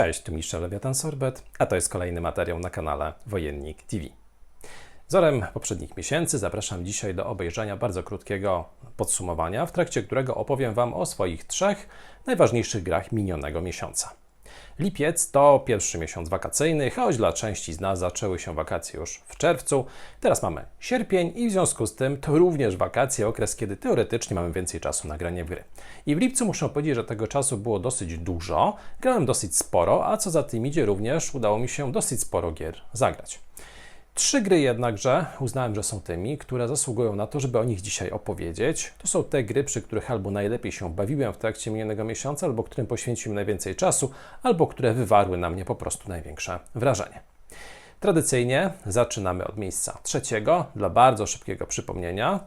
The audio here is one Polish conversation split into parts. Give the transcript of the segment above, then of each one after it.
Cześć, tu Michel Lewiatan Sorbet, a to jest kolejny materiał na kanale Wojennik TV. Wzorem poprzednich miesięcy zapraszam dzisiaj do obejrzenia bardzo krótkiego podsumowania, w trakcie którego opowiem Wam o swoich trzech najważniejszych grach minionego miesiąca. Lipiec to pierwszy miesiąc wakacyjny, choć dla części z nas zaczęły się wakacje już w czerwcu. Teraz mamy sierpień i w związku z tym to również wakacje, okres, kiedy teoretycznie mamy więcej czasu na granie w gry. I w lipcu muszę powiedzieć, że tego czasu było dosyć dużo, grałem dosyć sporo, a co za tym idzie również udało mi się dosyć sporo gier zagrać. Trzy gry jednakże uznałem, że są tymi, które zasługują na to, żeby o nich dzisiaj opowiedzieć. To są te gry, przy których albo najlepiej się bawiłem w trakcie minionego miesiąca, albo którym poświęciłem najwięcej czasu, albo które wywarły na mnie po prostu największe wrażenie. Tradycyjnie zaczynamy od miejsca trzeciego, dla bardzo szybkiego przypomnienia.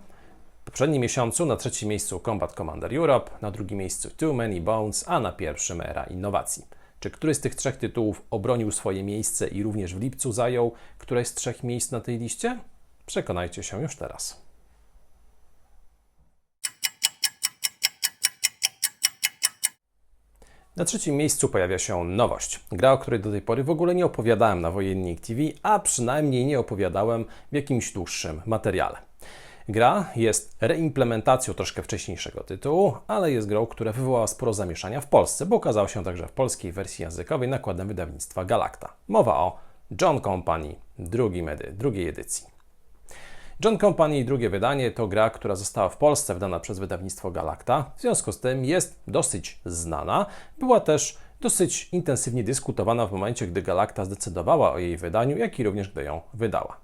W poprzednim miesiącu na trzecim miejscu Combat Commander Europe, na drugim miejscu Too Many Bones, a na pierwszym Era Innowacji. Czy któryś z tych trzech tytułów obronił swoje miejsce i również w lipcu zajął któreś z trzech miejsc na tej liście? Przekonajcie się już teraz. Na trzecim miejscu pojawia się nowość. Gra, o której do tej pory w ogóle nie opowiadałem na Wojennik TV, a przynajmniej nie opowiadałem w jakimś dłuższym materiale. Gra jest reimplementacją troszkę wcześniejszego tytułu, ale jest grą, która wywołała sporo zamieszania w Polsce, bo okazała się także w polskiej wersji językowej nakładem wydawnictwa Galacta. Mowa o John Company drugim edy, drugiej edycji. John Company drugie wydanie to gra, która została w Polsce wydana przez wydawnictwo Galacta, w związku z tym jest dosyć znana. Była też dosyć intensywnie dyskutowana w momencie, gdy Galacta zdecydowała o jej wydaniu, jak i również gdy ją wydała.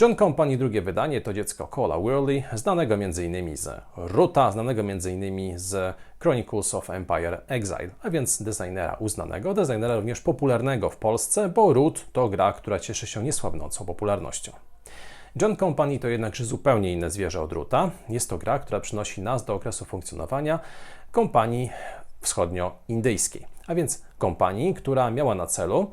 John Company drugie wydanie to dziecko Cola Worley, znanego m.in. z Ruta, znanego m.in. z Chronicles of Empire Exile, a więc designera uznanego, designera również popularnego w Polsce, bo Root to gra, która cieszy się niesłabnącą popularnością. John Company to jednakże zupełnie inne zwierzę od Ruta. Jest to gra, która przynosi nas do okresu funkcjonowania kompanii wschodnioindyjskiej, a więc kompanii, która miała na celu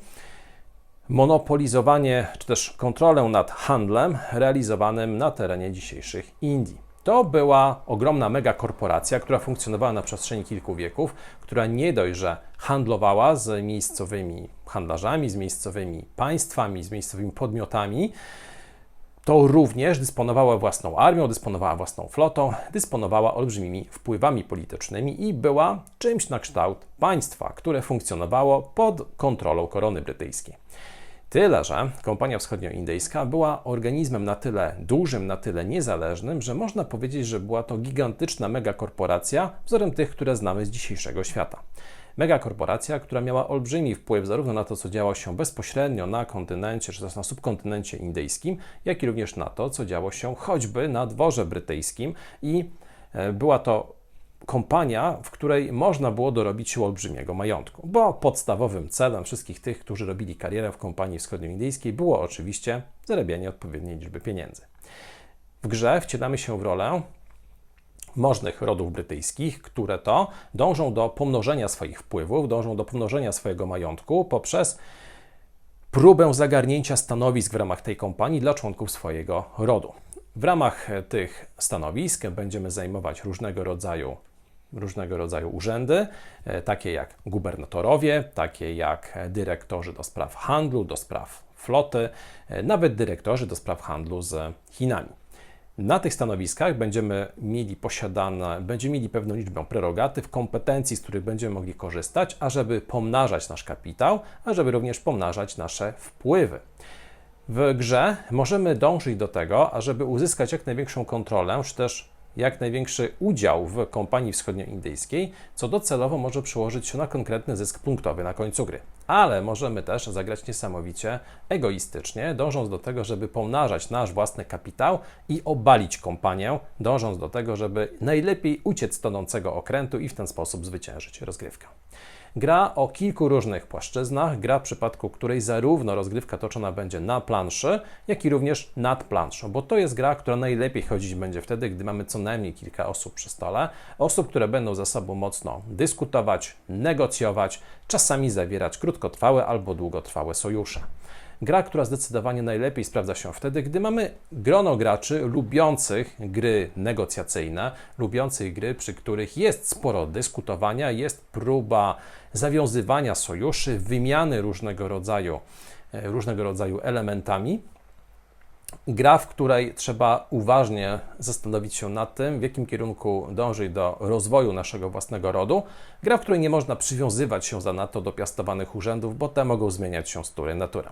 monopolizowanie czy też kontrolę nad handlem realizowanym na terenie dzisiejszych Indii. To była ogromna megakorporacja, która funkcjonowała na przestrzeni kilku wieków, która nie dość, że handlowała z miejscowymi handlarzami, z miejscowymi państwami, z miejscowymi podmiotami, to również dysponowała własną armią, dysponowała własną flotą, dysponowała olbrzymimi wpływami politycznymi i była czymś na kształt państwa, które funkcjonowało pod kontrolą korony brytyjskiej. Tyle, że kompania wschodnioindyjska była organizmem na tyle dużym, na tyle niezależnym, że można powiedzieć, że była to gigantyczna megakorporacja wzorem tych, które znamy z dzisiejszego świata. Megakorporacja, która miała olbrzymi wpływ zarówno na to, co działo się bezpośrednio na kontynencie, czy też na subkontynencie indyjskim, jak i również na to, co działo się choćby na dworze brytyjskim i e, była to kompania, w której można było dorobić się olbrzymiego majątku, bo podstawowym celem wszystkich tych, którzy robili karierę w kompanii wschodnioindyjskiej było oczywiście zarabianie odpowiedniej liczby pieniędzy. W grze wcielamy się w rolę możnych rodów brytyjskich, które to dążą do pomnożenia swoich wpływów, dążą do pomnożenia swojego majątku poprzez próbę zagarnięcia stanowisk w ramach tej kompanii dla członków swojego rodu. W ramach tych stanowisk będziemy zajmować różnego rodzaju różnego rodzaju urzędy, e, takie jak gubernatorowie, takie jak dyrektorzy do spraw handlu, do spraw floty, e, nawet dyrektorzy do spraw handlu z Chinami. Na tych stanowiskach będziemy mieli posiadane, będziemy mieli pewną liczbę prerogatyw, kompetencji, z których będziemy mogli korzystać, ażeby pomnażać nasz kapitał, ażeby również pomnażać nasze wpływy. W grze możemy dążyć do tego, ażeby uzyskać jak największą kontrolę, czy też jak największy udział w kompanii wschodnioindyjskiej, co docelowo może przełożyć się na konkretny zysk punktowy na końcu gry. Ale możemy też zagrać niesamowicie egoistycznie, dążąc do tego, żeby pomnażać nasz własny kapitał i obalić kompanię, dążąc do tego, żeby najlepiej uciec tonącego okrętu i w ten sposób zwyciężyć rozgrywkę. Gra o kilku różnych płaszczyznach, gra w przypadku której zarówno rozgrywka toczona będzie na planszy, jak i również nad planszą, bo to jest gra, która najlepiej chodzić będzie wtedy, gdy mamy co najmniej kilka osób przy stole, osób, które będą ze sobą mocno dyskutować, negocjować, czasami zawierać krótkotrwałe albo długotrwałe sojusze. Gra, która zdecydowanie najlepiej sprawdza się wtedy, gdy mamy grono graczy lubiących gry negocjacyjne, lubiących gry, przy których jest sporo dyskutowania, jest próba zawiązywania sojuszy, wymiany różnego rodzaju, e, różnego rodzaju elementami. Gra, w której trzeba uważnie zastanowić się nad tym, w jakim kierunku dążyć do rozwoju naszego własnego rodu. Gra, w której nie można przywiązywać się za nadto do piastowanych urzędów, bo te mogą zmieniać się z tury na turę.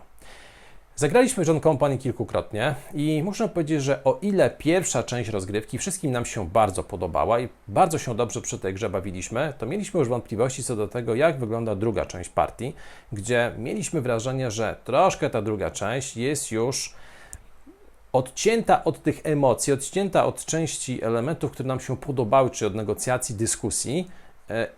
Zagraliśmy John Company kilkukrotnie i muszę powiedzieć, że o ile pierwsza część rozgrywki wszystkim nam się bardzo podobała i bardzo się dobrze przy tej grze bawiliśmy, to mieliśmy już wątpliwości co do tego, jak wygląda druga część partii, gdzie mieliśmy wrażenie, że troszkę ta druga część jest już odcięta od tych emocji, odcięta od części elementów, które nam się podobały, czy od negocjacji, dyskusji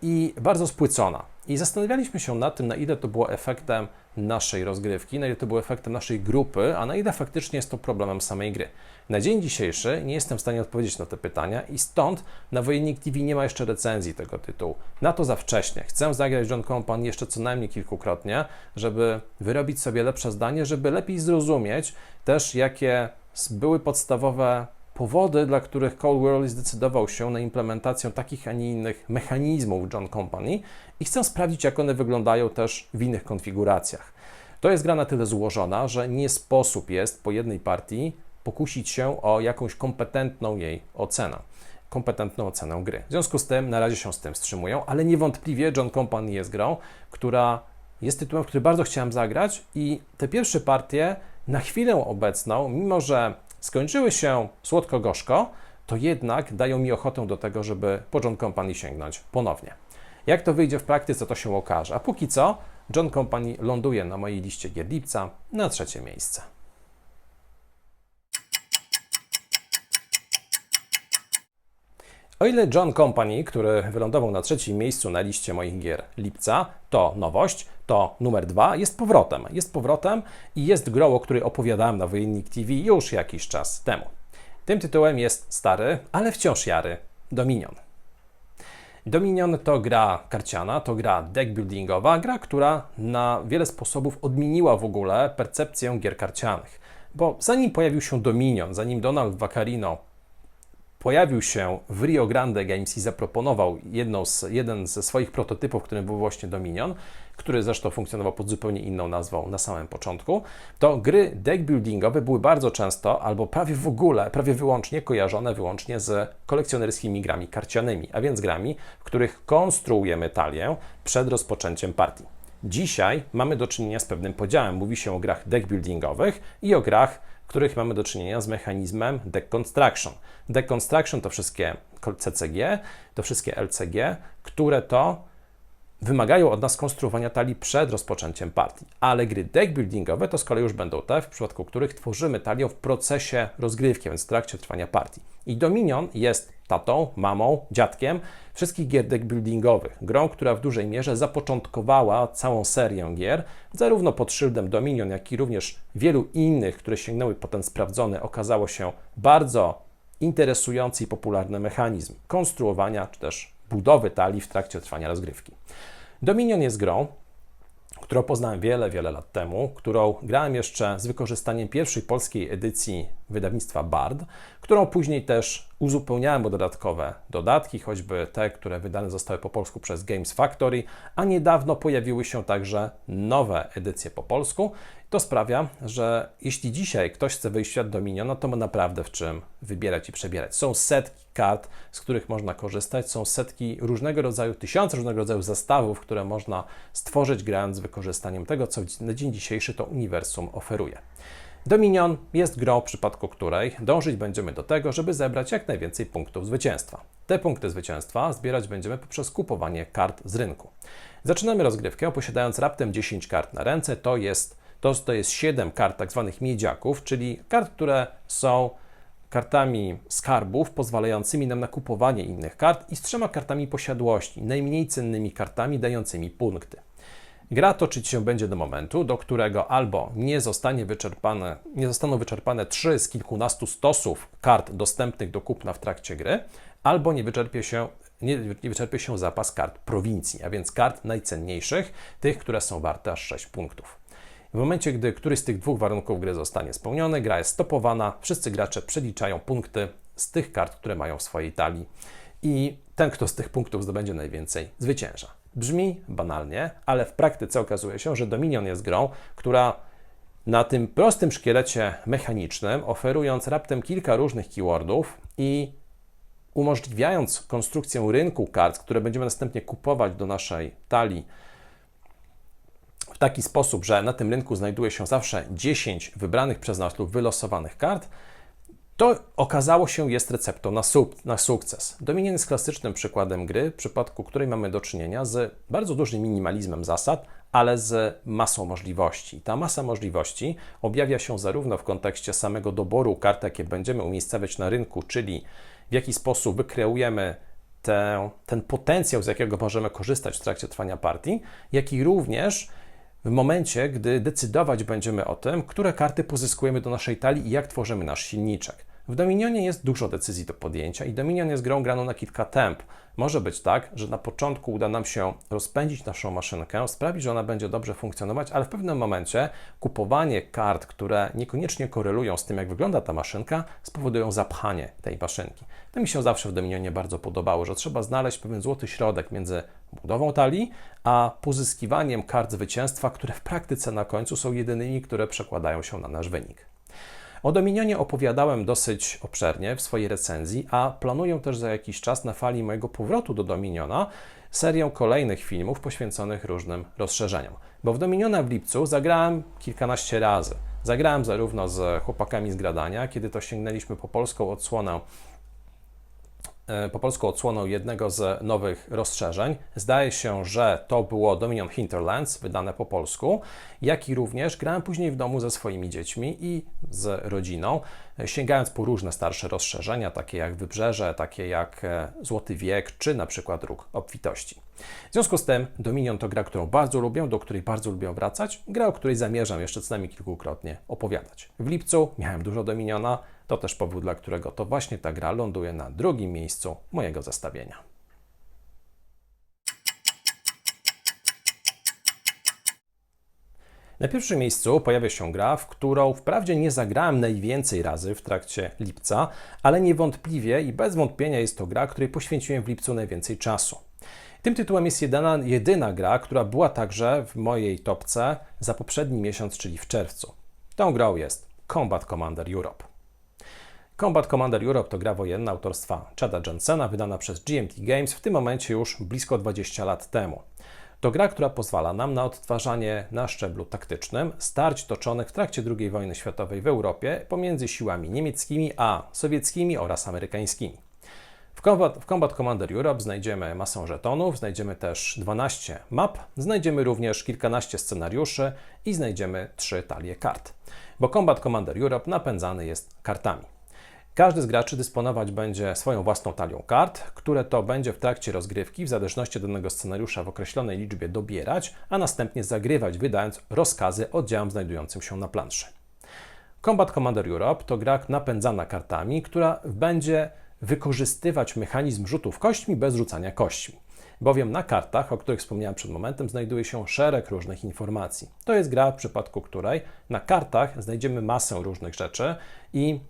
i bardzo spłycona. I zastanawialiśmy się nad tym, na ile to było efektem naszej rozgrywki, na ile to było efektem naszej grupy, a na ile faktycznie jest to problemem samej gry. Na dzień dzisiejszy nie jestem w stanie odpowiedzieć na te pytania i stąd na Wojennik TV nie ma jeszcze recenzji tego tytułu. Na to za wcześnie. Chcę zagrać John Company jeszcze co najmniej kilkukrotnie, żeby wyrobić sobie lepsze zdanie, żeby lepiej zrozumieć też, jakie były podstawowe powody, dla których Cold World zdecydował się na implementację takich, a nie innych mechanizmów John Company i chcę sprawdzić, jak one wyglądają też w innych konfiguracjach. To jest gra na tyle złożona, że nie sposób jest po jednej partii pokusić się o jakąś kompetentną jej ocenę, kompetentną ocenę gry. W związku z tym na razie się z tym wstrzymują, ale niewątpliwie John Company jest grą, która jest tytułem, który bardzo chciałem zagrać i te pierwsze partie na chwilę obecną, mimo że skończyły się słodko-gorzko, to jednak dają mi ochotę do tego, żeby po John Company sięgnąć ponownie. Jak to wyjdzie w praktyce, to się okaże. A póki co, John Company ląduje na mojej liście gier lipca na trzecie miejsce. O ile John Company, który wylądował na trzecim miejscu na liście moich gier lipca, to nowość, to numer dwa jest powrotem. Jest powrotem i jest grą, o której opowiadałem na Wojennik TV już jakiś czas temu. Tym tytułem jest stary, ale wciąż jary Dominion. Dominion to gra karciana, to gra deckbuildingowa, gra, która na wiele sposobów odmieniła w ogóle percepcję gier karcianych. Bo zanim pojawił się Dominion, zanim Donald Vaccarino pojawił się w Rio Grande Games i zaproponował z, jeden ze swoich prototypów, którym był właśnie Dominion, który zresztą funkcjonował pod zupełnie inną nazwą na samym początku, to gry deckbuildingowe były bardzo często, albo prawie w ogóle, prawie wyłącznie kojarzone wyłącznie z kolekcjonerskimi grami karcianymi, a więc grami, w których konstruujemy talię przed rozpoczęciem partii. Dzisiaj mamy do czynienia z pewnym podziałem. Mówi się o grach deckbuildingowych i o grach w których mamy do czynienia z mechanizmem deconstruction. Deconstruction to wszystkie CCG, to wszystkie LCG, które to wymagają od nas konstruowania talii przed rozpoczęciem partii. Ale gry deckbuildingowe to z kolei już będą te, w przypadku których tworzymy talię w procesie rozgrywki, więc w trakcie trwania partii. I Dominion jest tatą, mamą, dziadkiem wszystkich gier deckbuildingowych. Grą, która w dużej mierze zapoczątkowała całą serię gier, zarówno pod szyldem Dominion, jak i również wielu innych, które sięgnęły po ten sprawdzony, okazało się bardzo interesujący i popularny mechanizm konstruowania czy też budowy talii w trakcie trwania rozgrywki. Dominion jest grą, którą poznałem wiele, wiele lat temu, którą grałem jeszcze z wykorzystaniem pierwszej polskiej edycji wydawnictwa Bard, którą później też uzupełniałem o dodatkowe dodatki, choćby te, które wydane zostały po polsku przez Games Factory, a niedawno pojawiły się także nowe edycje po polsku. To sprawia, że jeśli dzisiaj ktoś chce wyjść w świat Dominion, no to ma naprawdę w czym wybierać i przebierać. Są setki kart, z których można korzystać, są setki różnego rodzaju, tysiące różnego rodzaju zestawów, które można stworzyć grając z wykorzystaniem tego, co na dzień dzisiejszy to uniwersum oferuje. Dominion jest grą, w przypadku której dążyć będziemy do tego, żeby zebrać jak najwięcej punktów zwycięstwa. Te punkty zwycięstwa zbierać będziemy poprzez kupowanie kart z rynku. Zaczynamy rozgrywkę posiadając raptem 10 kart na ręce. To jest, to, to jest 7 kart tak zwanych miedziaków, czyli kart, które są kartami skarbów pozwalającymi nam na kupowanie innych kart i z trzema kartami posiadłości, najmniej cennymi kartami dającymi punkty. Gra toczyć się będzie do momentu, do którego albo nie, zostanie wyczerpane, nie zostaną wyczerpane trzy z kilkunastu stosów kart dostępnych do kupna w trakcie gry, albo nie wyczerpie się, nie, nie wyczerpie się zapas kart prowincji, a więc kart najcenniejszych, tych, które są warte aż 6 punktów. W momencie, gdy któryś z tych dwóch warunków gry zostanie spełniony, gra jest stopowana, wszyscy gracze przeliczają punkty z tych kart, które mają w swojej talii i ten, kto z tych punktów zdobędzie najwięcej, zwycięża. Brzmi banalnie, ale w praktyce okazuje się, że Dominion jest grą, która na tym prostym szkielecie mechanicznym, oferując raptem kilka różnych keywordów i umożliwiając konstrukcję rynku kart, które będziemy następnie kupować do naszej talii w taki sposób, że na tym rynku znajduje się zawsze 10 wybranych przez nas lub wylosowanych kart, to okazało się jest receptą na, na sukces. Dominion jest klasycznym przykładem gry, w przypadku której mamy do czynienia z bardzo dużym minimalizmem zasad, ale z masą możliwości. Ta masa możliwości objawia się zarówno w kontekście samego doboru kart, jakie będziemy umiejscawiać na rynku, czyli w jaki sposób wykreujemy te, ten potencjał, z jakiego możemy korzystać w trakcie trwania partii, jak i również w momencie, gdy decydować będziemy o tym, które karty pozyskujemy do naszej talii i jak tworzymy nasz silniczek. W Dominionie jest dużo decyzji do podjęcia i Dominion jest grą graną na kilka temp. Może być tak, że na początku uda nam się rozpędzić naszą maszynkę, sprawić, że ona będzie dobrze funkcjonować, ale w pewnym momencie kupowanie kart, które niekoniecznie korelują z tym, jak wygląda ta maszynka, spowodują zapchanie tej maszynki. To mi się zawsze w Dominionie bardzo podobało, że trzeba znaleźć pewien złoty środek między budową talii, a pozyskiwaniem kart zwycięstwa, które w praktyce na końcu są jedynymi, które przekładają się na nasz wynik. O Dominionie opowiadałem dosyć obszernie w swojej recenzji, a planuję też za jakiś czas na fali mojego powrotu do Dominiona serię kolejnych filmów poświęconych różnym rozszerzeniom. Bo w Dominiona w lipcu zagrałem kilkanaście razy. Zagrałem zarówno z chłopakami z gradania, kiedy to sięgnęliśmy po polską odsłonę po polsku odsłoną jednego z nowych rozszerzeń. Zdaje się, że to było Dominion Hinterlands, wydane po polsku, jak i również grałem później w domu ze swoimi dziećmi i z rodziną, e, sięgając po różne starsze rozszerzenia, takie jak Wybrzeże, takie jak e, Złoty Wiek, czy na przykład Róg Obfitości. W związku z tym Dominion to gra, którą bardzo lubię, do której bardzo lubię wracać, gra, o której zamierzam jeszcze co najmniej kilkukrotnie opowiadać. W lipcu miałem dużo Dominiona, to też powód, dla którego to właśnie ta gra ląduje na drugim miejscu mojego zestawienia. Na pierwszym miejscu pojawia się gra, w którą wprawdzie nie zagrałem najwięcej razy w trakcie lipca, ale niewątpliwie i bez wątpienia jest to gra, której poświęciłem w lipcu najwięcej czasu. Tym tytułem jest jedyna, jedyna gra, która była także w mojej topce za poprzedni miesiąc, czyli w czerwcu. Tą grą jest Combat Commander Europe. Combat Commander Europe to gra wojenna autorstwa Chada Jensena, wydana przez GMT Games w tym momencie już blisko 20 lat temu. To gra, która pozwala nam na odtwarzanie na szczeblu taktycznym starć toczonych w trakcie II wojny światowej w Europie pomiędzy siłami niemieckimi a sowieckimi oraz amerykańskimi. W Combat, w Combat Commander Europe znajdziemy masę żetonów, znajdziemy też 12 map, znajdziemy również kilkanaście scenariuszy i znajdziemy trzy talie kart. Bo Combat Commander Europe napędzany jest kartami. Każdy z graczy dysponować będzie swoją własną talią kart, które to będzie w trakcie rozgrywki w zależności od danego scenariusza w określonej liczbie dobierać, a następnie zagrywać, wydając rozkazy oddziałom znajdującym się na planszy. Combat Commander Europe to gra napędzana kartami, która będzie wykorzystywać mechanizm rzutów kośćmi bez rzucania kośćmi. Bowiem na kartach, o których wspomniałem przed momentem, znajduje się szereg różnych informacji. To jest gra, w przypadku której na kartach znajdziemy masę różnych rzeczy i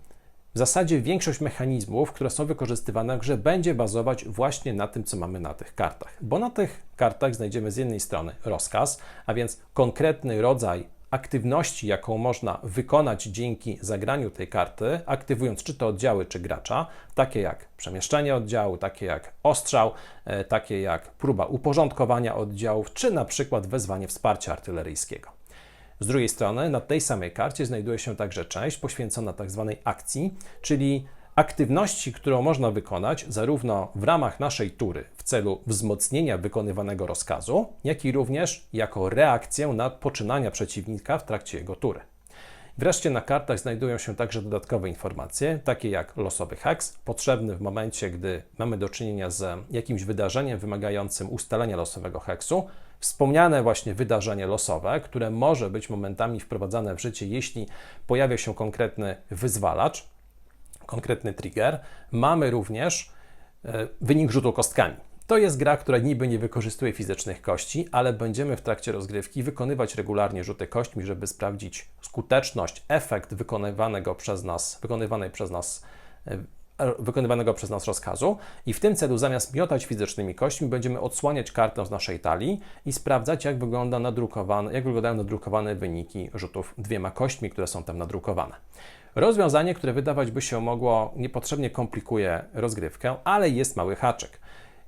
w zasadzie większość mechanizmów, które są wykorzystywane w grze, będzie bazować właśnie na tym, co mamy na tych kartach. Bo na tych kartach znajdziemy z jednej strony rozkaz, a więc konkretny rodzaj aktywności, jaką można wykonać dzięki zagraniu tej karty, aktywując czy to oddziały, czy gracza, takie jak przemieszczenie oddziału, takie jak ostrzał, e, takie jak próba uporządkowania oddziałów, czy na przykład wezwanie wsparcia artyleryjskiego. Z drugiej strony, na tej samej karcie znajduje się także część poświęcona tzw. Tak akcji, czyli aktywności, którą można wykonać zarówno w ramach naszej tury w celu wzmocnienia wykonywanego rozkazu, jak i również jako reakcję na poczynania przeciwnika w trakcie jego tury. Wreszcie na kartach znajdują się także dodatkowe informacje, takie jak losowy heks, potrzebny w momencie, gdy mamy do czynienia z jakimś wydarzeniem wymagającym ustalenia losowego heksu, wspomniane właśnie wydarzenie losowe, które może być momentami wprowadzane w życie, jeśli pojawia się konkretny wyzwalacz, konkretny trigger. Mamy również e, wynik rzutu kostkami. To jest gra, która niby nie wykorzystuje fizycznych kości, ale będziemy w trakcie rozgrywki wykonywać regularnie rzuty kośćmi, żeby sprawdzić skuteczność, efekt wykonywanego przez nas, wykonywanej przez nas e, wykonywanego przez nas rozkazu i w tym celu zamiast miotać fizycznymi kośćmi będziemy odsłaniać kartę z naszej talii i sprawdzać jak, wygląda nadrukowane, jak wyglądają nadrukowane wyniki rzutów dwiema kośćmi, które są tam nadrukowane. Rozwiązanie, które wydawać by się mogło niepotrzebnie komplikuje rozgrywkę, ale jest mały haczyk.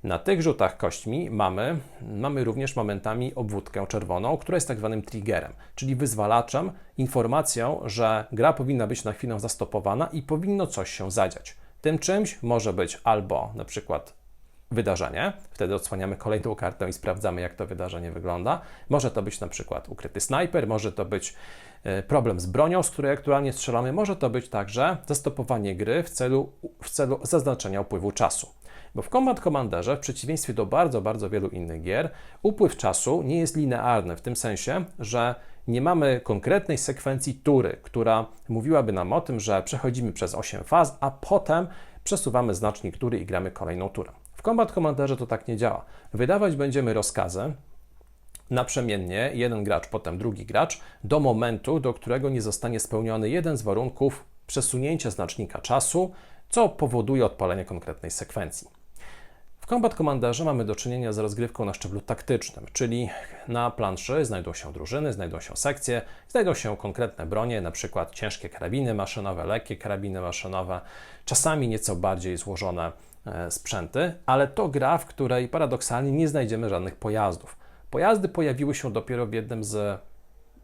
Na tych rzutach kośćmi mamy, mamy również momentami obwódkę czerwoną, która jest tak zwanym triggerem, czyli wyzwalaczem, informacją, że gra powinna być na chwilę zastopowana i powinno coś się zadziać. Tym czymś może być albo na przykład wydarzenie, wtedy odsłaniamy kolejną kartę i sprawdzamy, jak to wydarzenie wygląda. Może to być na przykład ukryty snajper, może to być e, problem z bronią, z której aktualnie strzelamy, może to być także zastopowanie gry w celu, w celu zaznaczenia upływu czasu. Bo w Combat Commanderze, w przeciwieństwie do bardzo, bardzo wielu innych gier, upływ czasu nie jest linearny, w tym sensie, że nie mamy konkretnej sekwencji tury, która mówiłaby nam o tym, że przechodzimy przez 8 faz, a potem przesuwamy znacznik tury i gramy kolejną turę. W Combat Commanderze to tak nie działa. Wydawać będziemy rozkazy, naprzemiennie, jeden gracz, potem drugi gracz, do momentu, do którego nie zostanie spełniony jeden z warunków przesunięcia znacznika czasu, co powoduje odpalenie konkretnej sekwencji. Combat Commanderze mamy do czynienia z rozgrywką na szczeblu taktycznym, czyli na planszy znajdą się drużyny, znajdą się sekcje, znajdą się konkretne bronie, przykład ciężkie karabiny maszynowe, lekkie karabiny maszynowe, czasami nieco bardziej złożone e, sprzęty, ale to gra, w której paradoksalnie nie znajdziemy żadnych pojazdów. Pojazdy pojawiły się dopiero w jednym z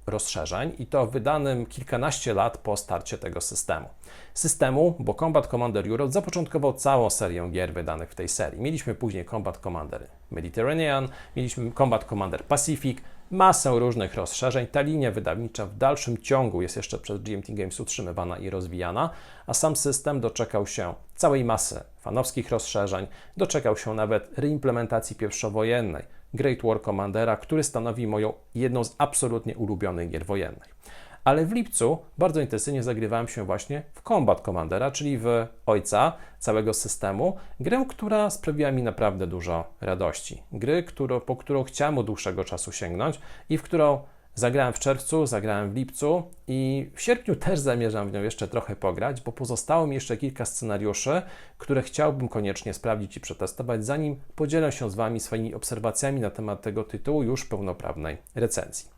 rozszerzeń i to wydanym kilkanaście lat po starcie tego systemu. Systemu, bo Combat Commander Europe zapoczątkował całą serię gier wydanych w tej serii. Mieliśmy później Combat Commander Mediterranean, mieliśmy Combat Commander Pacific, masę różnych rozszerzeń. Ta linia wydawnicza w dalszym ciągu jest jeszcze przez GMT Games utrzymywana i rozwijana, a sam system doczekał się całej masy fanowskich rozszerzeń, doczekał się nawet reimplementacji pierwszowojennej Great War Commandera, który stanowi moją jedną z absolutnie ulubionych gier wojennych. Ale w lipcu bardzo intensywnie zagrywałem się właśnie w Combat Commandera, czyli w ojca całego systemu, grę, która sprawiła mi naprawdę dużo radości. Gry, którą, po którą chciałem od dłuższego czasu sięgnąć i w którą Zagrałem w czerwcu, zagrałem w lipcu i w sierpniu też zamierzam w nią jeszcze trochę pograć, bo pozostało mi jeszcze kilka scenariuszy, które chciałbym koniecznie sprawdzić i przetestować, zanim podzielę się z Wami swoimi obserwacjami na temat tego tytułu już pełnoprawnej recenzji.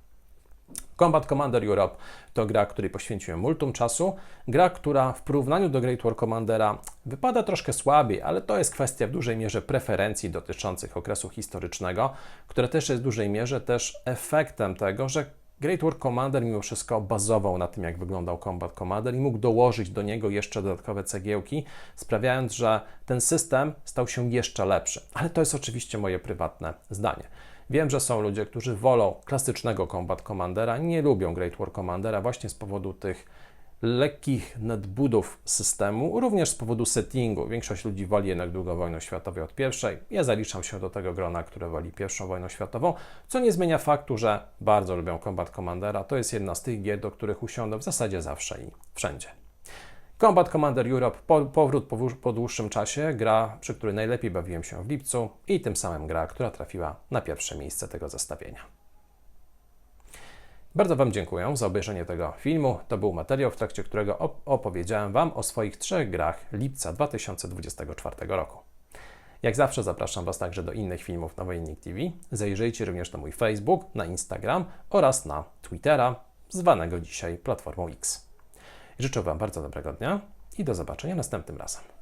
Combat Commander Europe to gra, której poświęciłem multum czasu. Gra, która w porównaniu do Great War Commandera wypada troszkę słabiej, ale to jest kwestia w dużej mierze preferencji dotyczących okresu historycznego, które też jest w dużej mierze też efektem tego, że Great War Commander mimo wszystko bazował na tym, jak wyglądał Combat Commander i mógł dołożyć do niego jeszcze dodatkowe cegiełki, sprawiając, że ten system stał się jeszcze lepszy. Ale to jest oczywiście moje prywatne zdanie. Wiem, że są ludzie, którzy wolą klasycznego Combat Commandera, nie lubią Great War Commandera właśnie z powodu tych lekkich nadbudów systemu, również z powodu settingu. Większość ludzi woli jednak II wojnę światową od pierwszej. Ja zaliczam się do tego grona, które woli pierwszą wojnę światową, co nie zmienia faktu, że bardzo lubią Combat Commandera. To jest jedna z tych gier, do których usiądę w zasadzie zawsze i wszędzie. Combat Commander Europe, po, powrót po, po dłuższym czasie, gra, przy której najlepiej bawiłem się w lipcu i tym samym gra, która trafiła na pierwsze miejsce tego zestawienia. Bardzo Wam dziękuję za obejrzenie tego filmu. To był materiał, w trakcie którego opowiedziałem Wam o swoich trzech grach lipca 2024 roku. Jak zawsze zapraszam Was także do innych filmów na Wojennik TV. Zajrzyjcie również na mój Facebook, na Instagram oraz na Twittera, zwanego dzisiaj Platformą X. Życzę Wam bardzo dobrego dnia i do zobaczenia następnym razem.